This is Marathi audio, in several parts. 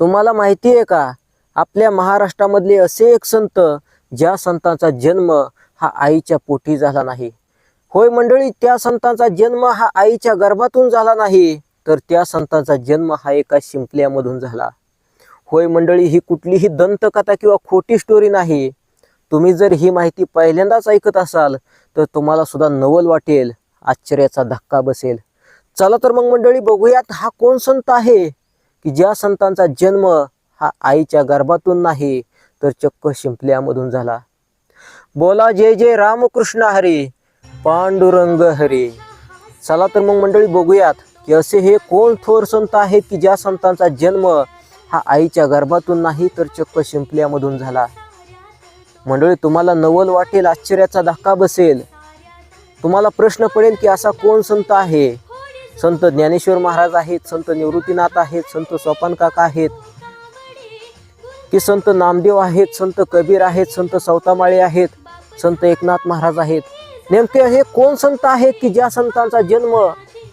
तुम्हाला माहिती आहे का? आपल्या महाराष्ट्रामधले असे एक संत ज्या संतांचा जन्म हा आईच्या पोटी झाला नाही. होय मंडळी त्या संतांचा जन्म हा आईच्या गर्भातून झाला नाही तर त्या संतांचा जन्म हा एका शिंपल्यामधून झाला. होय मंडळी ही कुठलीही दंतकथा किंवा खोटी स्टोरी नाही. तुम्ही जर ही माहिती पहिल्यांदाच ऐकत असाल तर तुम्हाला सुद्धा नवल वाटेल आश्चर्याचा धक्का बसेल. चला तर मग मंडळी बघूयात हा कोण संत आहे? की ज्या संतांचा जन्म हा आईच्या गर्भातून नाही तर चक्क शिंपल्यामधून झाला. बोला जय जय रामकृष्ण हरी पांडुरंग हरी. चला तर मग मंडळी बघूयात की असे हे कोण थोर संत आहेत की ज्या संतांचा जन्म हा आईच्या गर्भातून नाही तर चक्क शिंपल्यामधून झाला. मंडळी तुम्हाला नवल वाटेल आश्चर्याचा धक्का बसेल. तुम्हाला प्रश्न पडेल की असा कोण संत आहे? संत ज्ञानेश्वर महाराज आहेत संत निवृत्तीनाथ आहेत संत सोपान काका आहेत की संत नामदेव आहेत संत कबीर आहेत संत सवतामाळे आहेत संत एकनाथ महाराज आहेत. नेमके हे कोण संत आहेत की ज्या संतांचा जन्म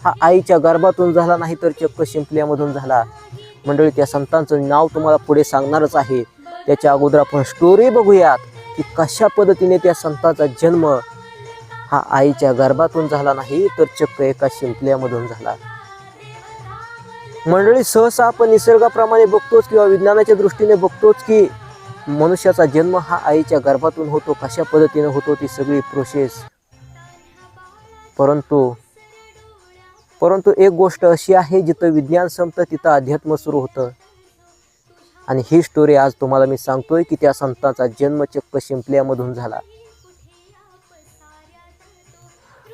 हा आईच्या गर्भातून झाला नाही तर चक्क शिंपल्यामधून झाला? मंडळी त्या संतांचं नाव तुम्हाला पुढे सांगणारच आहे. त्याच्या अगोदर आपण स्टोरी बघूयात की कशा पद्धतीने त्या संतांचा जन्म हा आईच्या गर्भातून झाला नाही तर चक्क एका शिंपल्यामधून झाला. मंडळी सहसा आपण निसर्गाप्रमाणे बघतोच किंवा विज्ञानाच्या दृष्टीने बघतोच की मनुष्याचा जन्म हा आईच्या गर्भातून होतो कशा पद्धतीने होतो ती सगळी प्रोसेस परंतु परंतु एक गोष्ट अशी आहे जिथं विज्ञान संपतं तिथं अध्यात्म सुरू होतं. आणि ही स्टोरी आज तुम्हाला मी सांगतोय की त्या संतांचा जन्म चक्क शिंपल्यामधून झाला.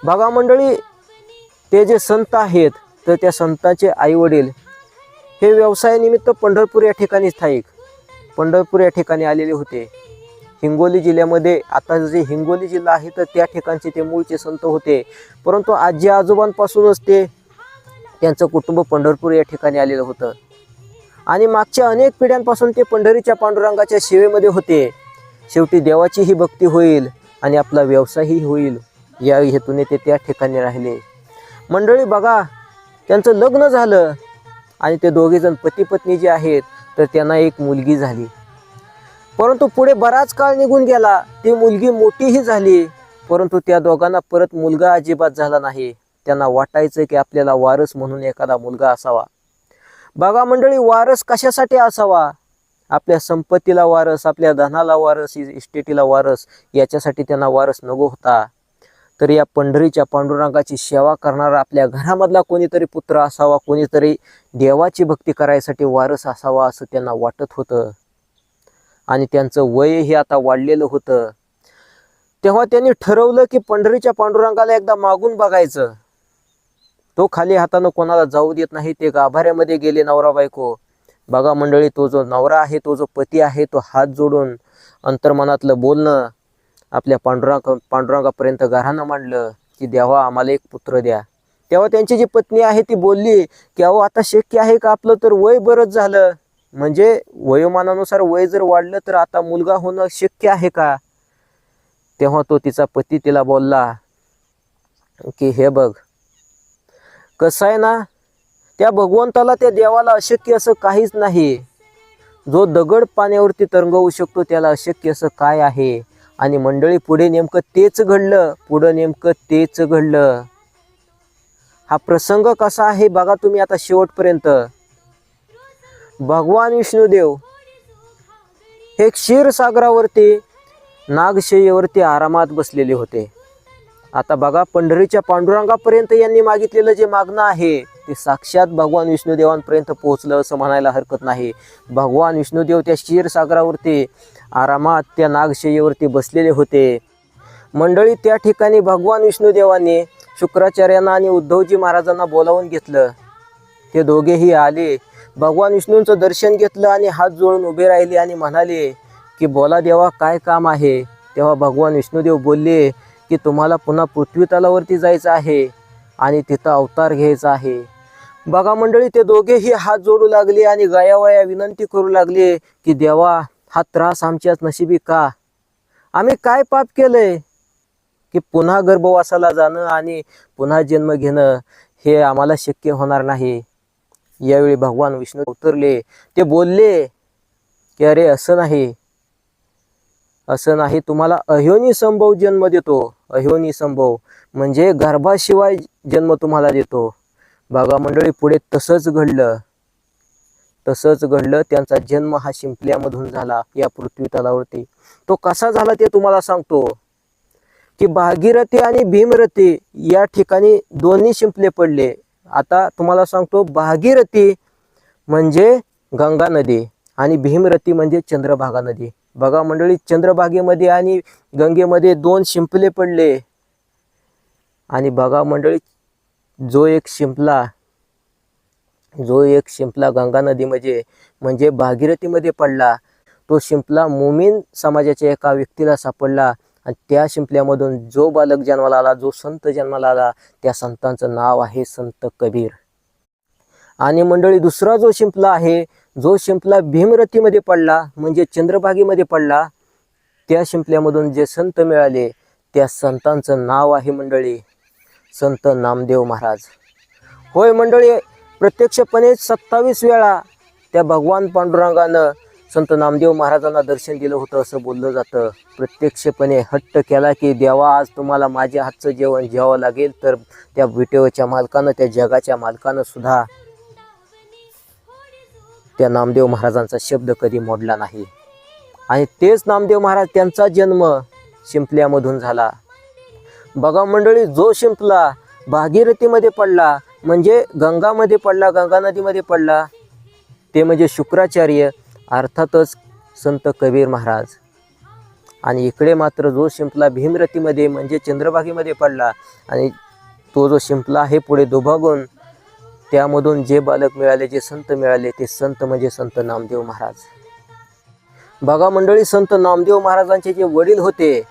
बघा मंडळी ते जे संत आहेत तर त्या संतांचे आई वडील हे व्यवसायानिमित्त पंढरपूर या ठिकाणी स्थायिक. पंढरपूर या ठिकाणी आलेले होते. हिंगोली जिल्ह्यामध्ये आता जे हिंगोली जिल्हा आहे तर त्या ठिकाणचे ते मूळचे संत होते. परंतु आजी आजोबांपासूनच ते त्यांचं कुटुंब पंढरपूर या ठिकाणी आलेलं होतं. आणि मागच्या अनेक पिढ्यांपासून ते पंढरीच्या पांडुरंगाच्या सेवेमध्ये होते. शेवटी देवाची ही भक्ती होईल आणि आपला व्यवसायही होईल. या हेतूने ते त्या ठिकाणी राहिले. मंडळी बघा त्यांचं लग्न झालं आणि ते दोघेजण पती पत्नी जे आहेत तर त्यांना एक मुलगी झाली. परंतु पुढे बराच काळ निघून गेला. ती मुलगी मोठीही झाली. परंतु त्या दोघांना परत मुलगा अजिबात झाला नाही. त्यांना वाटायचं की आपल्याला वारस म्हणून एखादा मुलगा असावा. बघा मंडळी वारस कशासाठी असावा? आपल्या संपत्तीला वारस आपल्या धनाला वारस इस्टेटीला वारस याच्यासाठी त्यांना वारस नको होता. तर या पंढरीच्या पांडुरंगाची सेवा करणारा आपल्या घरामधला कोणीतरी पुत्र असावा कोणीतरी देवाची भक्ती करायसाठी वारस असावा असं त्यांना वाटत होतं. आणि त्यांचं वयही आता वाढलेलं होतं. तेव्हा त्यांनी ठरवलं की पंढरीच्या पांडुरंगाला एकदा मागून बघायचं. तो खाली हातानं कोणाला जाऊ देत नाही ते गाभाऱ्यामध्ये गेले नवरा बायको. बघा मंडळी तो जो नवरा आहे तो जो पती आहे तो हात जोडून अंतर्मनातलं बोलणं आपल्या पांडुरंग पांडुरंगापर्यंत गाऱ्हानं मांडलं की देवा आम्हाला एक पुत्र द्या. तेव्हा त्यांची जी पत्नी आहे ती बोलली की अहो आता शक्य आहे का आपलं तर वय बरंच झालं? म्हणजे वयोमानानुसार वय जर वाढलं तर आता मुलगा होणं शक्य आहे का? तेव्हा तो तिचा पती तिला बोलला की हे बघ कसं आहे ना त्या भगवंताला त्या देवाला अशक्य असं काहीच नाही. जो दगड पाण्यावरती तरंगवू शकतो त्याला अशक्य असं काय आहे? आणि मंडळी पुढे नेमकं तेच घडलं. पुढं नेमकं तेच घडलं. हा प्रसंग कसा आहे बघा तुम्ही आता शेवटपर्यंत. भगवान विष्णुदेव हे क्षीरसागरावरती नागशय्येवरती आरामात बसलेले होते. आता बघा पंढरीच्या पांडुरंगापर्यंत यांनी मागितलेलं जे मागणं आहे ते साक्षात भगवान विष्णुदेवांपर्यंत पोहोचलं असं म्हणायला हरकत नाही. भगवान विष्णुदेव त्या क्षीरसागरावरती आरामात त्या नागशय्येवरती बसलेले होते. मंडळी त्या ठिकाणी भगवान विष्णुदेवाने शुक्राचार्यांना आणि उद्धवजी महाराजांना बोलावून घेतलं. ते दोघेही आले. भगवान विष्णूंचं दर्शन घेतलं आणि हात जोडून उभे राहिले आणि म्हणाले की बोला देवा काय काम आहे? तेव्हा भगवान विष्णुदेव बोलले की तुम्हाला पुन्हा पृथ्वी तलावरती जायचं आहे आणि तिथं अवतार घ्यायचा आहे. बघा मंडळी ते दोघेही हात जोडू लागले आणि गयावया विनंती करू लागले की देवा हा त्रास आमच्याच नशिबी का? आम्ही काय पाप केलंय की पुन्हा गर्भवासाला जाणं आणि पुन्हा जन्म घेणं हे आम्हाला शक्य होणार नाही? यावेळी भगवान विष्णू उतरले. ते बोलले की अरे असं नाही. असं नाही. तुम्हाला अहियोनी संभव जन्म देतो. अहियोनी संभव. म्हणजे गर्भाशिवाय जन्म तुम्हाला देतो. बघा मंडळी पुढे तसंच घडलं. तसंच घडलं. त्यांचा जन्म हा शिंपल्यामधून झाला या पृथ्वी तलावरती. तो कसा झाला ते तुम्हाला सांगतो. की भागीरथी आणि भीमरथी या ठिकाणी दोन्ही शिंपले पडले. आता तुम्हाला सांगतो भागीरथी म्हणजे गंगा नदी आणि भीमरथी म्हणजे चंद्रभागा नदी. बघा मंडळी चंद्रभागेमध्ये आणि गंगेमध्ये दोन शिंपले पडले. आणि बघा मंडळी जो एक शिंपला जो एक शिंपला गंगा नदीमध्ये म्हणजे भागीरथीमध्ये पडला तो शिंपला मुमीन समाजाच्या एका व्यक्तीला सापडला. आणि त्या शिंपल्यामधून जो बालक जन्माला आला जो संत जन्माला आला त्या संतांचं नाव आहे संत कबीर. आणि मंडळी दुसरा जो शिंपला आहे जो शिंपला भीमरथीमध्ये पडला म्हणजे चंद्रभागेमध्ये पडला त्या शिंपल्यामधून जे संत मिळाले त्या संतांचं नाव आहे मंडळी संत नामदेव महाराज. होय मंडळी प्रत्यक्षपणे सत्तावीस वेळा त्या भगवान पांडुरंगानं संत नामदेव महाराजांना दर्शन दिलं होतं असं बोललं जातं. प्रत्यक्षपणे हट्ट केला की देवा आज तुम्हाला माझ्या हातचं जेवण जेवावं लागेल तर त्या विटेवच्या मालकानं त्या जगाच्या मालकानं सुद्धा त्या नामदेव महाराजांचा शब्द कधी मोडला नाही. आणि तेच नामदेव महाराज त्यांचा जन्म शिंपल्यामधून झाला. बघा मंडळी जो शिंपला भागीरथीमध्ये पडला म्हणजे गंगामध्ये पडला गंगा नदीमध्ये पडला ते म्हणजे शुक्राचार्य अर्थातच संत कबीर महाराज. आणि इकडे मात्र जो शिंपला भीमरथीमध्ये म्हणजे चंद्रभागीमध्ये पडला आणि तो जो शिंपला आहे पुढे दुभागून त्यामधून जे बालक मिळाले जे संत मिळाले ते संत म्हणजे संत नामदेव महाराज. बघा मंडळी संत नामदेव महाराजांचे जे वडील होते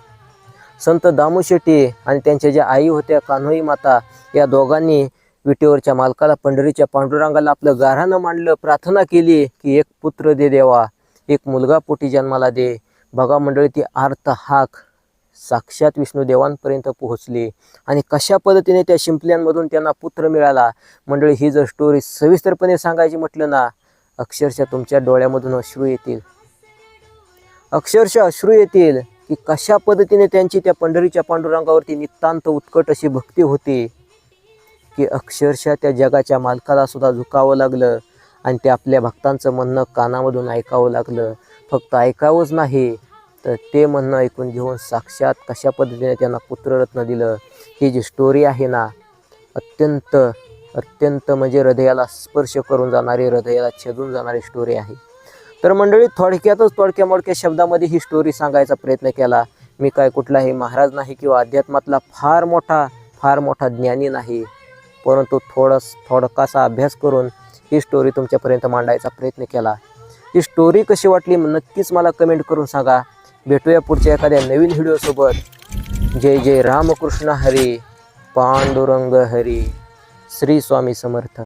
संत दामू शेट्टी आणि त्यांच्या ज्या आई होत्या कान्होई माता या दोघांनी विटेवरच्या मालकाला पंढरीच्या पांडुरंगाला आपलं गारानं मांडलं प्रार्थना केली की एक पुत्र दे देवा एक मुलगा पोटी जन्माला दे. बघा मंडळी ती आर्त हाक साक्षात विष्णुदेवांपर्यंत पोहोचले आणि कशा पद्धतीने त्या शिंपल्यांमधून त्यांना पुत्र मिळाला? मंडळी ही जर स्टोरी सविस्तरपणे सांगायची म्हटलं ना अक्षरशः तुमच्या डोळ्यामधून अश्रू येतील. अक्षरशः अश्रू येतील की कशा पद्धतीने त्यांची त्या पंढरीच्या पांडुरंगावरती नितांत उत्कट अशी भक्ती होती की अक्षरशः त्या जगाच्या मालकाला सुद्धा झुकावं लागलं आणि ते आपल्या भक्तांचं म्हणणं कानामधून ऐकावं लागलं. फक्त ऐकावंच नाही तर ते म्हणणं ऐकून घेऊन साक्षात कशा पद्धतीने त्यांना पुत्ररत्न दिलं ही जी स्टोरी आहे ना अत्यंत अत्यंत म्हणजे हृदयाला स्पर्श करून जाणारी हृदयाला छेदून जाणारी स्टोरी आहे. तर मंडळी थोडक्यातच थोडक्या मोडक्या शब्दामध्ये ही स्टोरी सांगायचा प्रयत्न केला. मी काय कुठलाही महाराज नाही किंवा अध्यात्मातला फार मोठा फार मोठा ज्ञानी नाही परंतु थोडस थोडकासा अभ्यास करून ही स्टोरी तुमच्यापर्यंत मांडायचा प्रयत्न केला. ही स्टोरी कशी वाटली नक्कीच मला कमेंट करून सांगा. भेटूया पुढच्या एखाद्या नवीन व्हिडिओसोबत जय जय रामकृष्ण हरी पांडुरंग हरी श्री स्वामी समर्थ.